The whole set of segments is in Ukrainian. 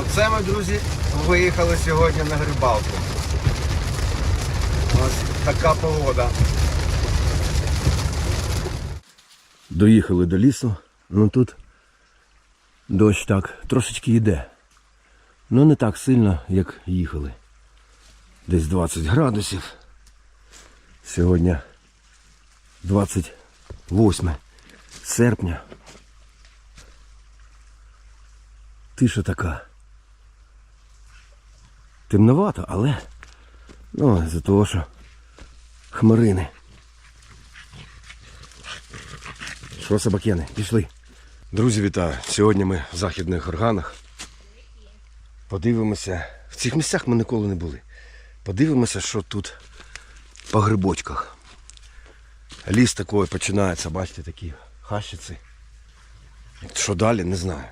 Оце ми, друзі, виїхали сьогодні на грибалку. Ось така погода. Доїхали до лісу, ну тут дощ так трошечки йде. Ну не так сильно, як їхали. Десь 20 градусів. Сьогодні 28 серпня. Тиша така. Темновато, але ну, за того, що хмарини. Що, собакени, пішли. Друзі, вітаю! Сьогодні ми в західних органах. Подивимося. В цих місцях ми ніколи не були. Подивимося, що тут по грибочках. Ліс такий починається, бачите, такі хащиці. Що далі, не знаю.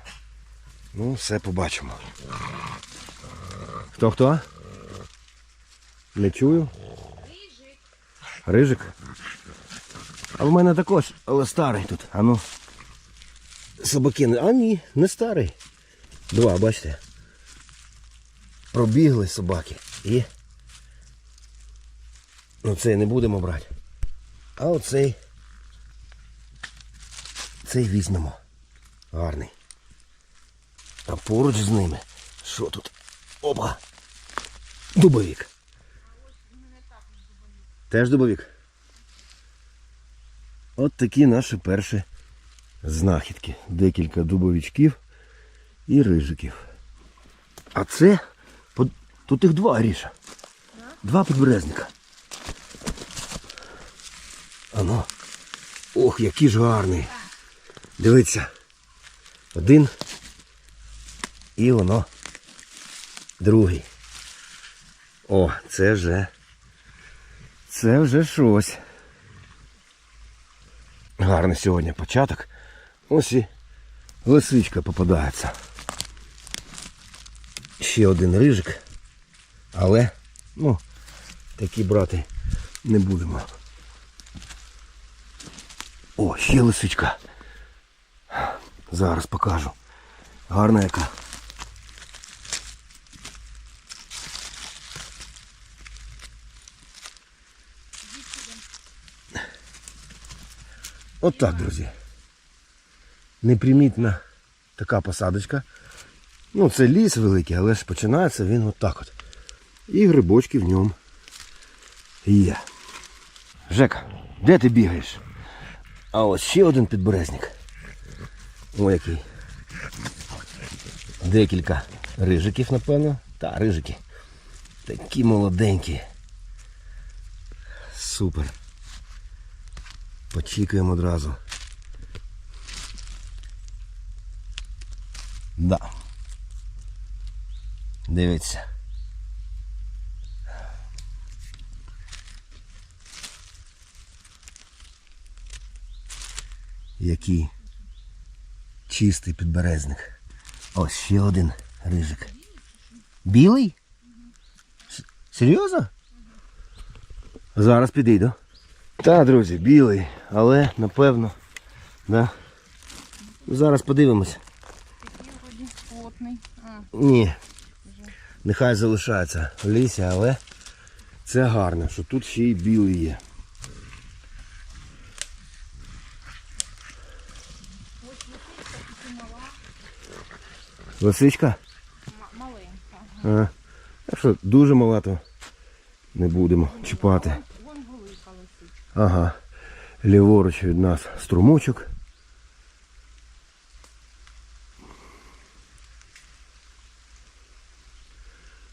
Ну, все побачимо. Хто хто? Не чую. Рижик. Рижик? А в мене також, але старий тут. А ну. Собаки не. А ні, не старий. Два, бачите. Пробігли собаки. І. Ну цей не будемо брати. А оцей. Цей візьмемо. Гарний. А поруч з ними. Що тут? Опа! Дубовік. Теж дубовік. От такі наші перші знахідки. Декілька дубовичків і рижиків. А це тут їх два ріша. Два підберезника. Ано. Ох, який ж гарний. Дивіться. Один. І воно. Другий. О, це вже. Це вже щось. Гарний сьогодні початок. Ось і лисичка попадається. Ще один рижик. Але, ну, такі брати не будемо. О, ще лисичка. Зараз покажу. Гарна яка. От так, друзі. Непримітна така посадочка. Ну, це ліс великий, але ж починається він отак от. І грибочки в ньому є. Жека, де ти бігаєш? А ось ще один підберезник. Ой, який. Декілька рижиків, напевно. Та, рижики. Такі молоденькі. Супер. Почікаємо одразу. Да. Дивіться. Який чистий підберезник. Ось ще один рижик. Білий? Серйозно? Зараз підійду. Та, друзі, білий, але напевно. Да. Зараз подивимось. Ні. Нехай залишається в лісі, але це гарно, що тут ще й білий є. Лисичка? ма- маленька. А, так що дуже мала, то не будемо чіпати. Ага. Ліворуч від нас струмочок.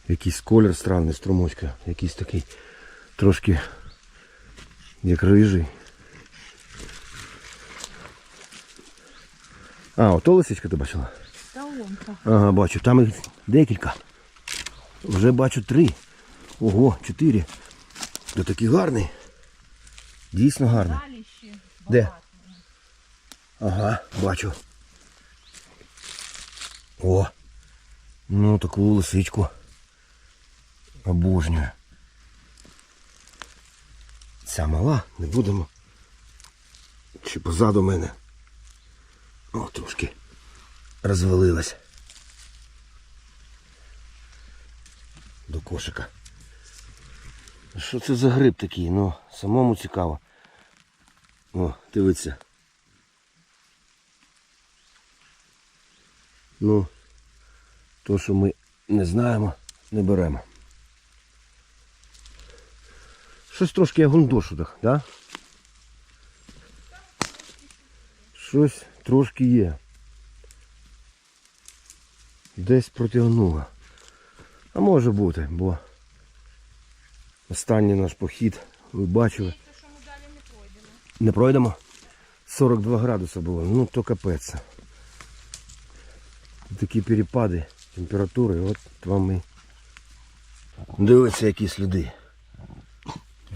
Якийсь колір странний струмочка. Якийсь такий трошки як рижий. А, ото лисичка ти бачила? Та вон та. Ага, бачу, там їх декілька. Вже бачу три. Ого, чотири. Та такий гарний. Дійсно ще Де? Ага, бачу. О. Ну, таку лисичку. Обожнюю. Ця мала, не будемо. Чи позаду мене. О, трошки розвалилась. до кошика. Що це за гриб такий? Ну, самому цікаво. О, дивіться. Ну, то, що ми не знаємо, не беремо. Щось трошки я гундошу так, да? Щось трошки є. Десь протягнуло. А може бути, бо останній наш похід, ви бачили. Здається, що ми далі не пройдемо. Не пройдемо? 42 градуси було, ну то капець. Такі перепади температури, от вам і. Дивіться, які сліди.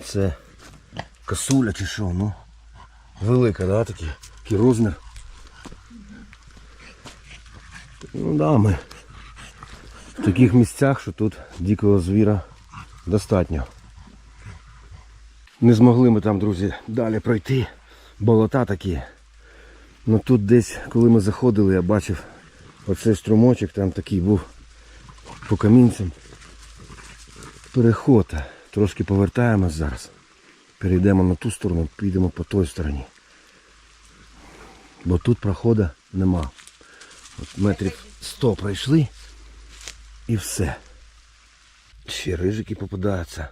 Це косуля чи що, ну. Велика, да, такий, такий розмір. Ну да, ми в таких місцях, що тут дикого звіра достатньо. Не змогли ми там, друзі, далі пройти. Болота такі. Ну тут десь, коли ми заходили, я бачив оцей струмочок, там такий був по камінцям. Переход. Трошки повертаємось зараз. Перейдемо на ту сторону, підемо по той стороні. Бо тут проходу нема. От метрів 100 пройшли і все. Ще рижики попадаються.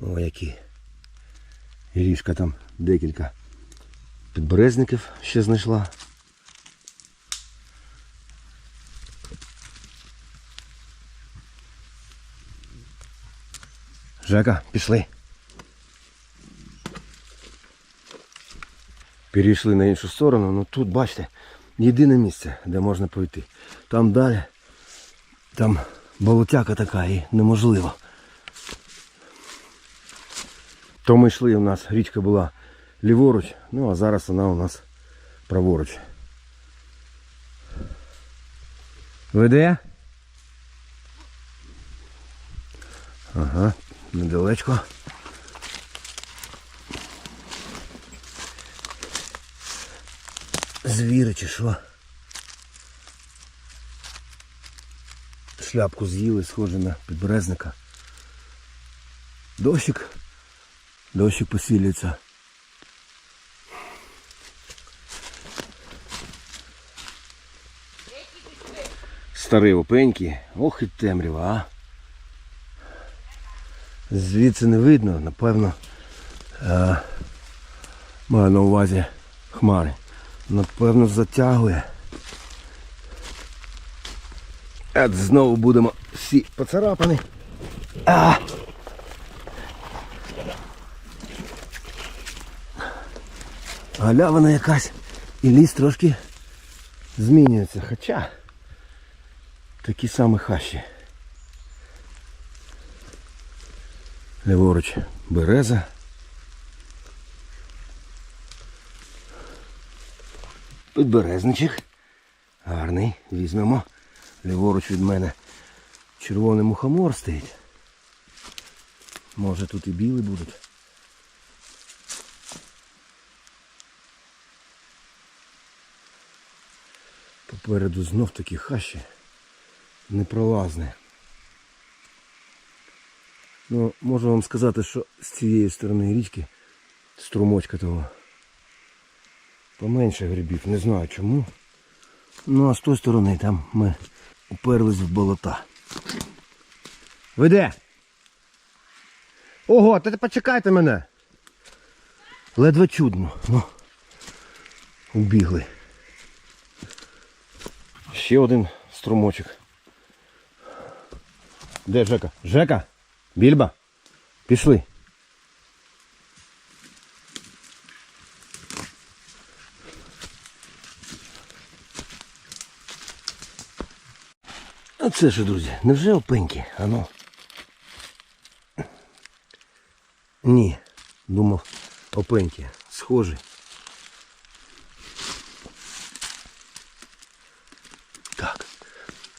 О, які. Ріжка там декілька підберезників ще знайшла. Жека, пішли. Перейшли на іншу сторону, ну тут, бачите, єдине місце, де можна пройти. Там далі, там болотяка така і неможливо. То ми йшли, у нас річка була ліворуч, ну а зараз вона у нас праворуч. Веде? Ага, недалечко. Звіри чи що? Шляпку з'їли, схоже на підберезника. Дощик. Дощик посилюється. Старий опеньки. Ох і темрява, а. Звідси не видно, напевно. Е, маю на увазі хмари. Напевно, затягує. От знову будемо всі поцарапані. А! Галявина якась. І ліс трошки змінюється. Хоча такі самі хащі. Ліворуч береза. Підберезничок. Гарний. Візьмемо. Ліворуч від мене червоний мухомор стоїть. Може тут і білі будуть. Попереду знов такі хащі. Непролазне. Ну, можу вам сказати, що з цієї сторони річки, струмочка того, поменше грибів, не знаю чому. Ну а з тої сторони там ми уперлись в болота. Ви де? Ого, та почекайте мене. Ледве чудно. Ну, убігли. Ще один струмочок. Де Жека? Жека? Більба? Пішли. А це ж, друзі, невже опеньки? Ану. Ні, думав, опеньки. Схожі. Так.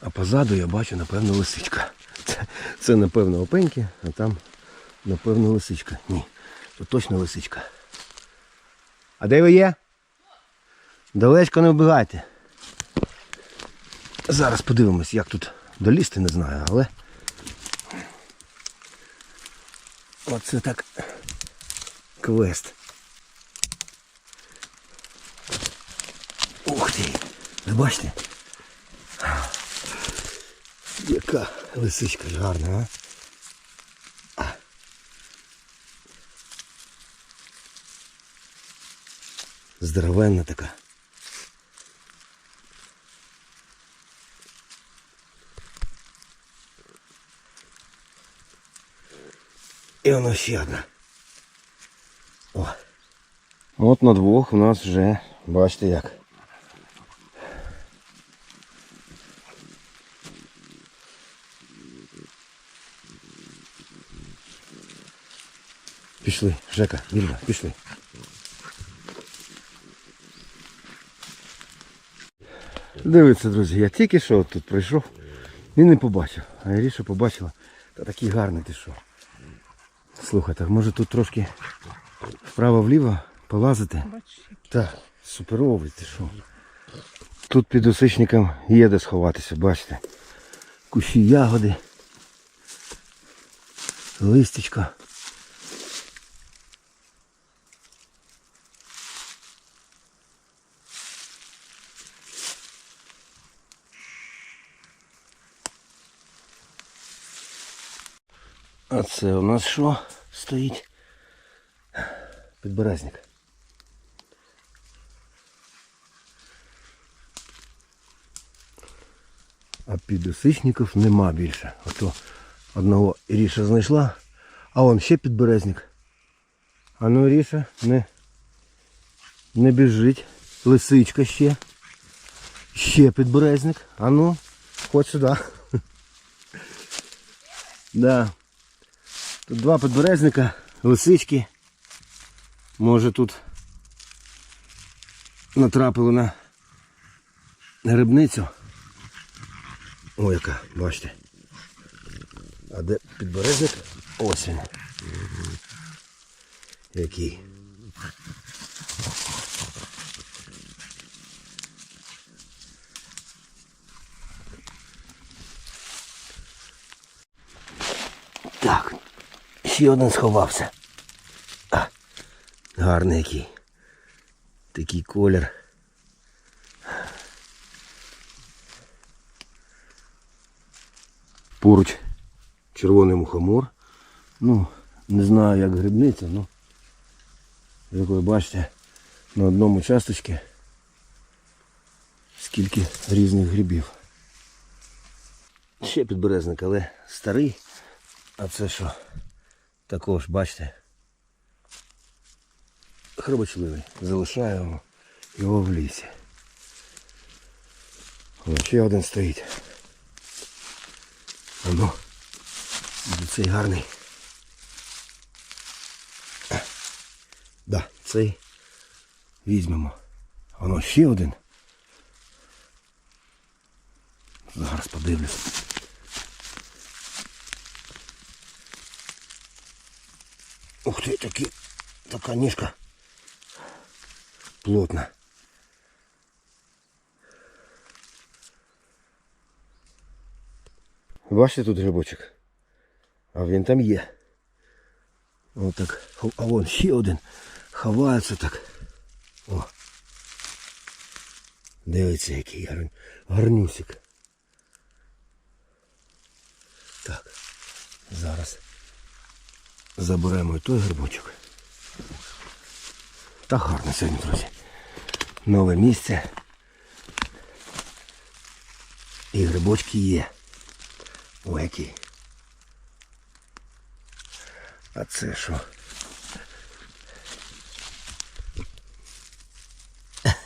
А позаду я бачу, напевно, лисичка. Це, це напевно, опеньки, а там, напевно, лисичка. Ні, то точно лисичка. А де ви є? Далечко не вбігайте. Зараз подивимось, як тут долізти, не знаю, але Оце так квест. Ух ти! Ви бачите? Яка лисичка гарна, а? Здоровенна така. І воно ще одна. О. От на двох у нас вже, бачите як. Пішли, Жека, Вільна, пішли. Дивіться, друзі, я тільки що тут прийшов і не побачив. А Іріша побачила. Та такий гарний ти що. Слухай, так може тут трошки вправо-вліво полазити? Так, суперовий ти що. Тут під осичником є де сховатися, бачите. Кущі ягоди. Листечко. А це у нас що стоїть? Підберезник. А підосичників нема більше. Ото одного Іріша знайшла, а он ще підберезник. А ну Іріша, не, не біжить. Лисичка ще. Ще підберезник. А ну, ходь сюди. Да. Тут два підберезника, лисички. Може тут натрапили на грибницю. О, яка, бачите. А де підберезник? Ось він. Який. Так, ще один сховався. А, гарний який. Такий колір. Поруч червоний мухомор. Ну, не знаю як грибниця, ну як ви бачите, на одному часточці скільки різних грибів. Ще підберезник, але старий. А це що? Також, бачите. Хробочливий. Залишаємо його в лісі. О, ще один стоїть. Ну, цей гарний. Да, цей візьмемо. Воно ще один. Зараз подивлюсь. Ух ти, такі, така ніжка. Плотна. Бачите тут грибочок? А він там є. Отак. А вон ще один. Ховається так. О. Дивіться, який гарн... гарнюсик. Так. Зараз Заберемо і той грибочок. Та гарно сьогодні, друзі. Нове місце. І грибочки є. Ой, які. А це що?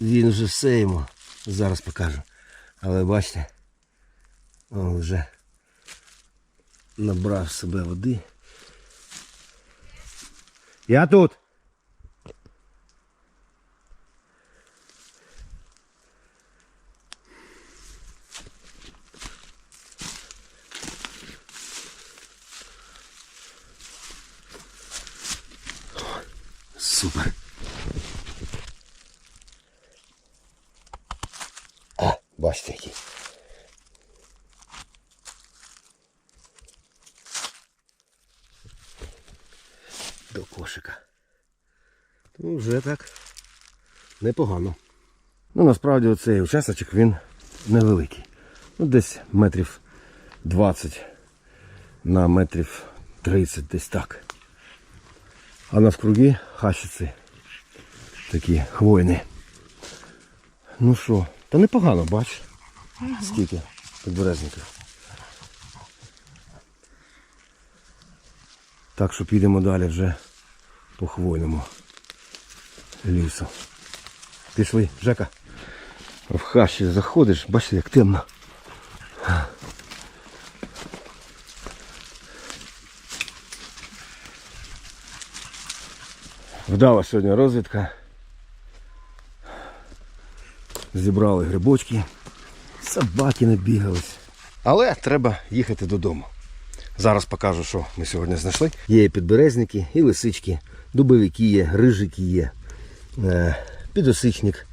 Він вже все йому. Зараз покажу. Але бачите, він вже набрав себе води. Я тут. Супер. А, бачите який. До кошика. Ну, вже так непогано. Ну, насправді оцей участочок він невеликий. Ну, десь метрів 20 на метрів 30, десь так. А навкруги хащиці такі хвойні. Ну що, та непогано, бач. Скільки підберезників. Так що підемо далі вже по хвойному лісу. Пішли, Жека. В хащі заходиш, бачите, як темно. Вдала сьогодні розвідка. Зібрали грибочки, собаки набігались. Але треба їхати додому. Зараз покажу, що ми сьогодні знайшли. Є і підберезники, і лисички, дубовики є, рижики є, е, підосичник.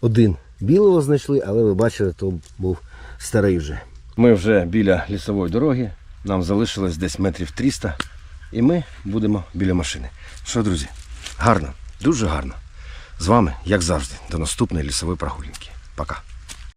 Один білого знайшли, але ви бачили, то був старий вже. Ми вже біля лісової дороги. Нам залишилось десь метрів 300. І ми будемо біля машини. Що, друзі, гарно, дуже гарно. З вами, як завжди, до наступної лісової прогулянки. Пока.